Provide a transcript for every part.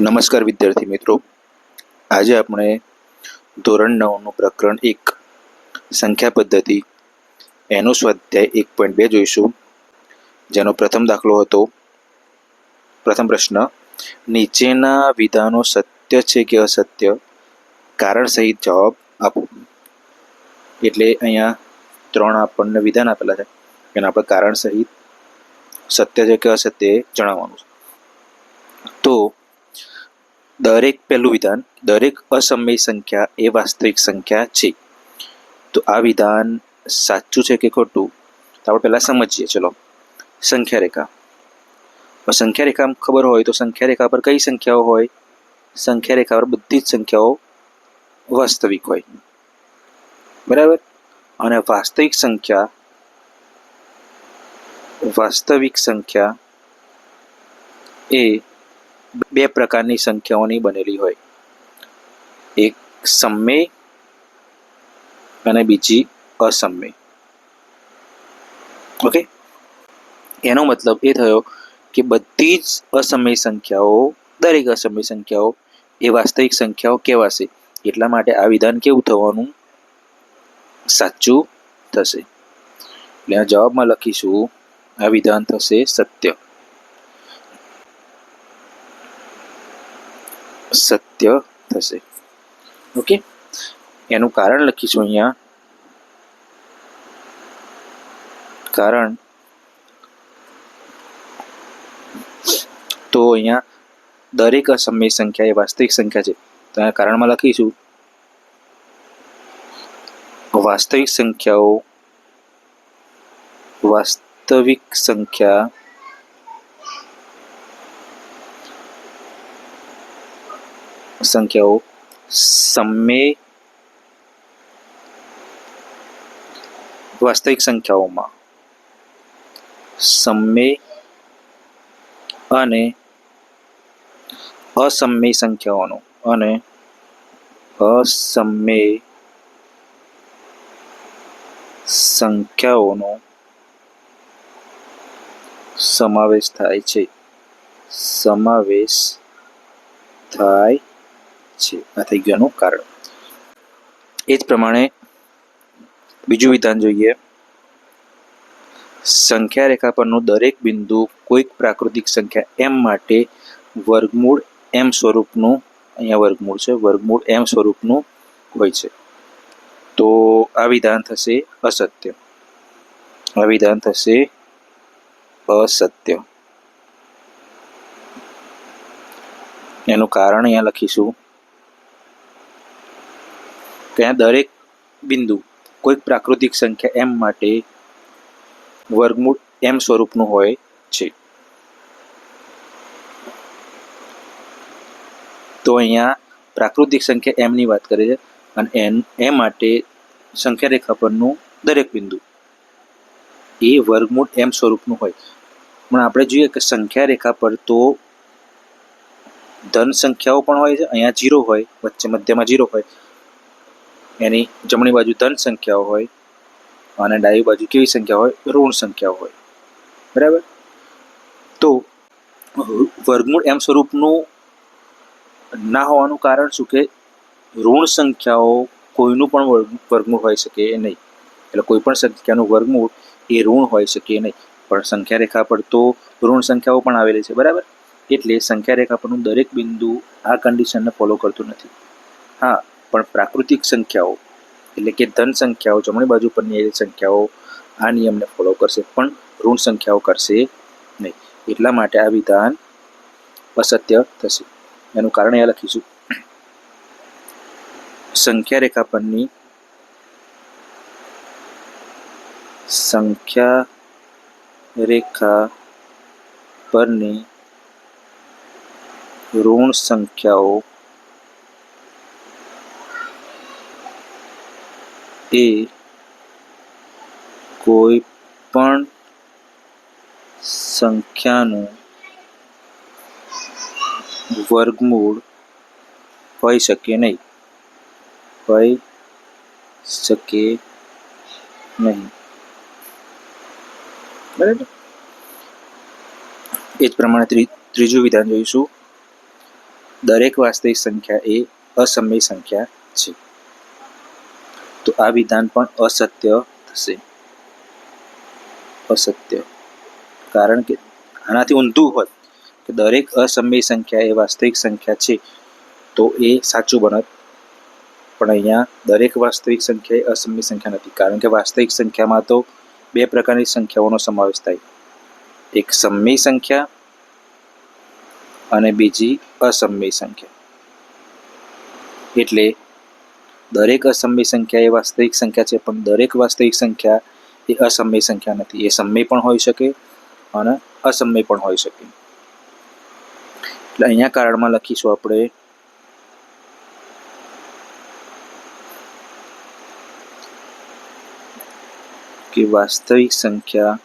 નમસ્કાર વિદ્યાર્થી મિત્રો. આજે આપણે ધોરણ નવનું પ્રકરણ એક, સંખ્યા પદ્ધતિ. એનો સ્વાધ્યાય એક પોઈન્ટ બે જોઈશું. જેનો પ્રથમ દાખલો હતો. પ્રથમ પ્રશ્ન, નીચેના વિધાનો સત્ય છે કે અસત્ય? કારણ સહિત જવાબ આપો. એટલે અહીંયા ત્રણ આપણને વિધાન આપેલા છે. એના આપણે કારણ સહિત સત્ય છે કે અસત્ય જણાવવાનું છે. તો દરેક પહેલું વિધાન, દરેક અસમય સંખ્યા એ વાસ્તવિક સંખ્યા છે. તો આ વિધાન સાચું છે કે ખોટું? તો આપણે પહેલાં સમજીએ, ચલો. સંખ્યા રેખા સંખ્યા રેખા ખબર હોય તો સંખ્યા રેખા પર કઈ સંખ્યાઓ હોય? સંખ્યા રેખા પર બધી જ સંખ્યાઓ વાસ્તવિક હોય. બરાબર? અને વાસ્તવિક સંખ્યા વાસ્તવિક સંખ્યા એ બે પ્રકારની સંખ્યાઓની બનેલી હોય. એક સમમેય અને બીજી અસમમેય ઓકે? એનો મતલબ એ થયો કે બધી જ અસમય સંખ્યાઓ, દરેક અસમય સંખ્યાઓ એ વાસ્તવિક સંખ્યાઓ કહેવાશે. એટલા માટે આ વિધાન કેવું થવાનું? સાચું થશે. એટલે જવાબમાં લખીશું, આ વિધાન થશે સત્ય. સત્ય થશે. ઓકે એનું કારણ લખીશું અહીંયા. કારણ. તો અહીંયા દરેક અસમય સંખ્યા એ વાસ્તવિક સંખ્યા છે. તો અહીંયા કારણમાં લખીશું. વાસ્તવિક સંખ્યાઓ, વાસ્તવિક સંખ્યા સંખ્યાઓ સમય વાસ્તવિક સંખ્યાઓમાં. સમય અને અસમય સંખ્યાઓનો અને અસમય સંખ્યાઓનો સમાવેશ થાય છે. સમાવેશ થાય છે. આ થઈ ગયાનું કારણ. એ જ પ્રમાણે બીજું વિધાન જોઈએ. સંખ્યા રેખા પરનું દરેક બિંદુ કોઈક પ્રાકૃતિક સંખ્યા એમ માટે વર્ગમૂળ એમ સ્વરૂપનું, અહીંયા વર્ગમૂળ છે, વર્ગમૂળ એમ સ્વરૂપનું હોય છે. તો આ વિધાન થશે અસત્ય. આ વિધાન થશે અસત્ય. એનું કારણ અહીંયા લખીશું. ત્યાં દરેક બિંદુ કોઈક પ્રાકૃતિક સંખ્યા એમ માટે વર્ગમૂળ એમ સ્વરૂપનું હોય છે. તો અહીંયા પ્રાકૃતિક સંખ્યા એમની વાત કરે છે અને એન એ માટે સંખ્યા રેખા પરનું દરેક બિંદુ. એ વર્ગમૂળ એમ સ્વરૂપનું હોય. પણ આપણે જોઈએ કે સંખ્યા રેખા પર તો ધન સંખ્યાઓ પણ હોય છે. અહીંયા જીરો હોય, વચ્ચે મધ્યમાં જીરો હોય. એની જમણી બાજુ ધન સંખ્યાઓ હોય અને ડાબી બાજુ કેવી સંખ્યા હોય? ઋણ સંખ્યાઓ હોય. બરાબર? તો વર્ગમૂળ એમ સ્વરૂપનું ના હોવાનું કારણ શું કે ઋણ સંખ્યાઓ કોઈનું પણ વર્ગ, વર્ગમૂળ હોઈ શકે નહીં. એટલે કોઈ પણ સંખ્યાનું વર્ગમૂળ એ ઋણ હોઈ શકે નહીં. પણ સંખ્યા રેખા પર તો ઋણ સંખ્યાઓ પણ આવેલી છે, બરાબર? એટલે સંખ્યા રેખા પરનું દરેક બિંદુ આ કન્ડિશનને ફોલો કરતું નથી. હા પણ પ્રાકૃતિક સંખ્યાઓ, એટલે કે ધન સંખ્યાઓ, જમણી બાજુ પરની સંખ્યાઓ, આ નિયમને ફોલો કરશે. પણ ઋણ સંખ્યાઓ કરશે નહીં. એટલા માટે આ વિધાન અસત્ય થશે. એનું કારણ એ લખીશું. સંખ્યા રેખા પરની સંખ્યા રેખા પરની ઋણ સંખ્યાઓ એ કોઈ પણ સંખ્યાનું વર્ગમૂળ હોઈ શકે નહીં. હોઈ શકે નહીં. બરાબર? એ જ પ્રમાણે ત્રી, ત્રીજું વિધાન જોઈશું. દરેક વાસ્તવિક સંખ્યા એ અસમય સંખ્યા છે. આ વિધાન પણ અસત્ય થશે. અસત્ય. કારણ કે આનાથી ઊંધું હોત કે દરેક અસમય સંખ્યા એ વાસ્તવિક સંખ્યા છે, તો એ સાચું બનત. પણ અહીંયા દરેક વાસ્તવિક સંખ્યા એ અસમય સંખ્યા નથી. કારણ કે વાસ્તવિક સંખ્યામાં તો બે પ્રકારની સંખ્યાઓનો સમાવેશ થાય. એક સમય સંખ્યા અને બીજી અસમય સંખ્યા. એટલે દરેક અસમય સંખ્યા એ વાસ્તવિક સંખ્યા છે, પણ દરેક વાસ્તવિક સંખ્યા એ અસમય સંખ્યા નથી. એ સમય પણ હોઈ શકે અને અસમય પણ હોઈ શકે. એટલે અહીંયા કારણમાં લખીશું આપણે કે વાસ્તવિક સંખ્યા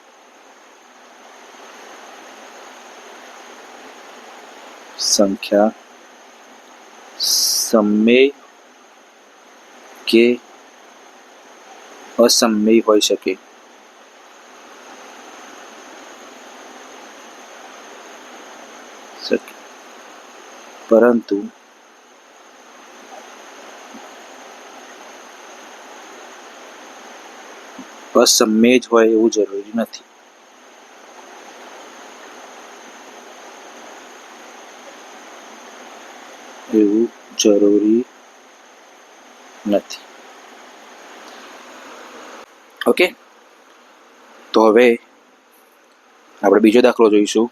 સંખ્યા સમય કે અસમય હોઈ શકે. પરંતુ અસમય જ હોય એવું જરૂરી નથી. એવું જરૂરી નથી. ઓકે તો હવે આપણે બીજો દાખલો જોઈશું.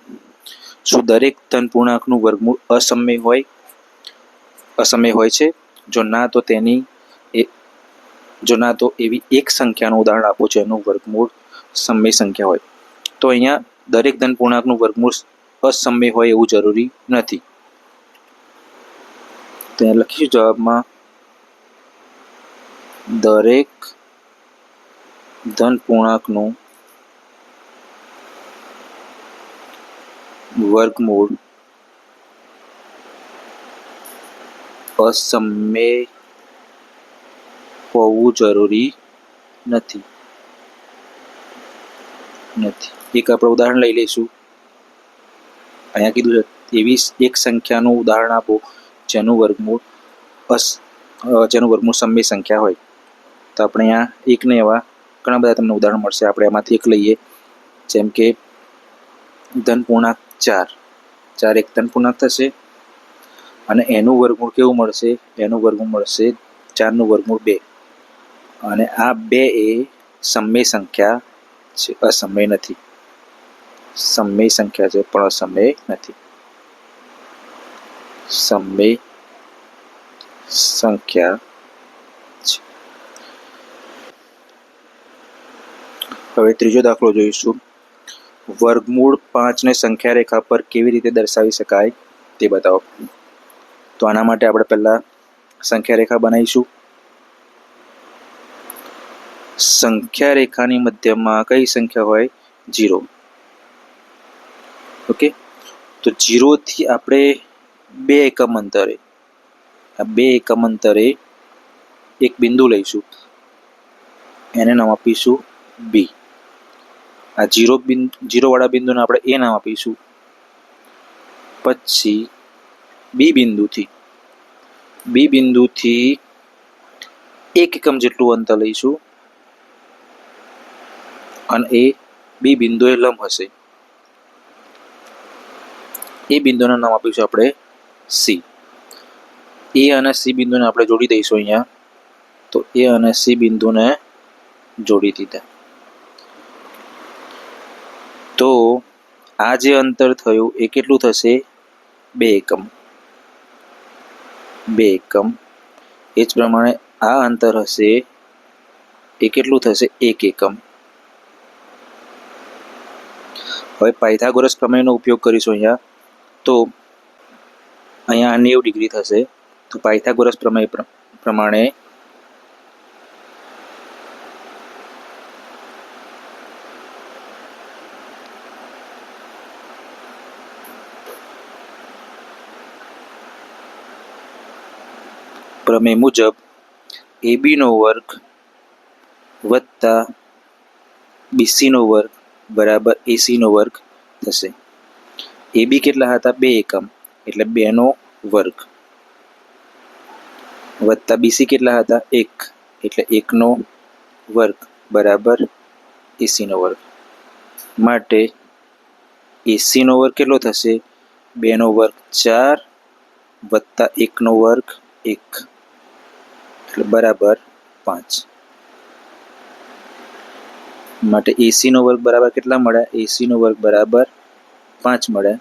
શું દરેક ધન પૂર્ણાંકનું વર્ગમૂળ અસમય હોય? અસમય હોય છે. જો ના, તો તેની એ જો ના, તો એવી એક સંખ્યાનું ઉદાહરણ આપો જેનું વર્ગમૂળ સમય સંખ્યા હોય. તો અહીંયા દરેક ધન પૂર્ણાંકનું વર્ગમૂળ અસમય હોય એવું જરૂરી નથી. તો અહીંયા લખીશું જવાબમાં દરેક ધન પૂર્ણાંકનું વર્ગમૂળ અસમ્ય હોવું જરૂરી નથી. નથી. એક આપણે ઉદાહરણ લઈ લઈશું. અહીંયા કીધું છે એવી એક સંખ્યાનું ઉદાહરણ આપો, જેનું વર્ગમૂળ અસ જેનું વર્ગમૂળ સમય સંખ્યા હોય. તો આપણે અહીંયા એક ને એવા ઘણા બધા તમને ઉદાહરણ મળશે. આપણે આમાંથી એક લઈએ. જેમ કે ધન ચાર. ચાર એક ધન પૂર્ણાંક થશે. અને એનું વર્ગમૂળ કેવું મળશે? એનું વર્ગમૂળ મળશે ચારનું વર્ગમૂળ બે. અને આ બે એ સમય સંખ્યા છે. અસમય નથી. સમય સંખ્યા છે પણ અસમય નથી. સમય સંખ્યા છે હવે ત્રીજો દાખલો જોઈશું. વર્ગમૂળ પાંચને સંખ્યા રેખા પર કેવી રીતે દર્શાવી શકાય તે બતાવો. તો આના માટે આપણે પહેલા સંખ્યા રેખા બનાવીશું. સંખ્યા રેખાની મધ્યમાં કઈ સંખ્યા હોય? Zero okay? તો જીરોથી આપણે બે એકમ અંતરે, આ બે એકમ અંતરે એક બિંદુ લઈશું. એને નામ આપીશું બી આ જીરો બિંદુ જીરોવાળા બિંદુને આપણે એ નામ આપીશું. પછી બી બિંદુથી બી બિંદુથી એક એકમ જેટલું અંતર લઈશું. અને એ બી બિંદુએ લંબ હશે. એ બિંદુનું નામ આપીશું આપણે સી. એ અને સી બિંદુને આપણે જોડી દઈશું અહીંયા. તો એ અને સી બિંદુને જોડી દીધા. તો આ જે અંતર થયું એ કેટલું થશે? બે એકમ. બે એકમ. એ જ પ્રમાણે આ અંતર હશે એ કેટલું થશે? એક એકમ. હવે પાયથાગોરસ પ્રમેયનો ઉપયોગ કરીશું અહીંયા. તો અહીંયા નેવું ડિગ્રી થશે. તો પાયથાગોરસ પ્રમેય પ્ર- પ્રમાણે પ્રમેય મુજબ એબીનો વર્ગ વત્તા બીસીનો વર્ગ બરાબર એસીનો વર્ગ થશે. એબી કેટલા હતા? બે એકમ. એટલે બેનો વર્ગ વત્તા બીસી કેટલા હતા? એક. એટલે એકનો વર્ગ બરાબર એસીનો વર્ગ. માટે એસીનો વર્ગ કેટલો થશે? બેનો વર્ગ ચાર વત્તા એકનો વર્ગ એક. એટલે બરાબર પાંચ. માટે એસીનો વર્ગ બરાબર કેટલા મળ્યા એસીનો વર્ગ બરાબર પાંચ મળ્યા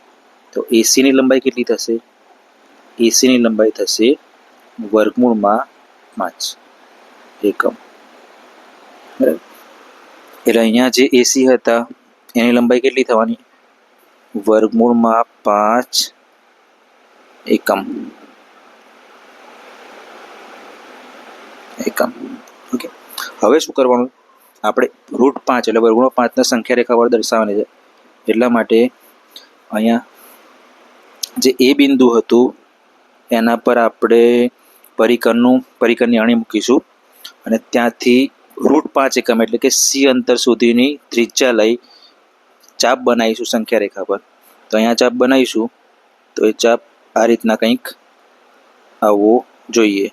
તો એસીની લંબાઈ કેટલી થશે? એસીની લંબાઈ થશે વર્ગમૂળમાં પાંચ. એકમ. બરાબર. એટલે અહીંયા જે એસી હતા, એની લંબાઈ કેટલી થવાની? વર્ગમૂળમાં પાંચ એકમ. એકમ ઓકે. હવે શું કરવાનું? આપણે રૂટ પાંચ એટલે વર્ગમૂળ પાંચને સંખ્યા રેખા પર દર્શાવવાની છે. એટલા માટે અહીંયા જે એ બિંદુ હતું, એના પર આપણે પરિકરનું પરિકરની અણી મૂકીશું. અને ત્યાંથી રૂટ પાંચ એકમ એટલે કે સી અંતર સુધીની ત્રિજ્યા લઈ ચાપ બનાવીશું સંખ્યા રેખા પર. તો અહીંયા ચાપ બનાવીશું. તો એ ચાપ આ રીતના કંઈક આવવો જોઈએ.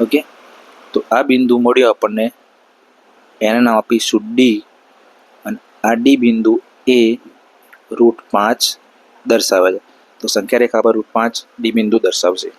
ઓકે? તો આ બિંદુ મળ્યો આપણને. એને નામ આપીશું ડી અને આ ડી બિંદુ એ રૂટ પાંચ દર્શાવે છે. તો સંખ્યા રેખા પર રૂટ પાંચ ડી બિંદુ દર્શાવશે.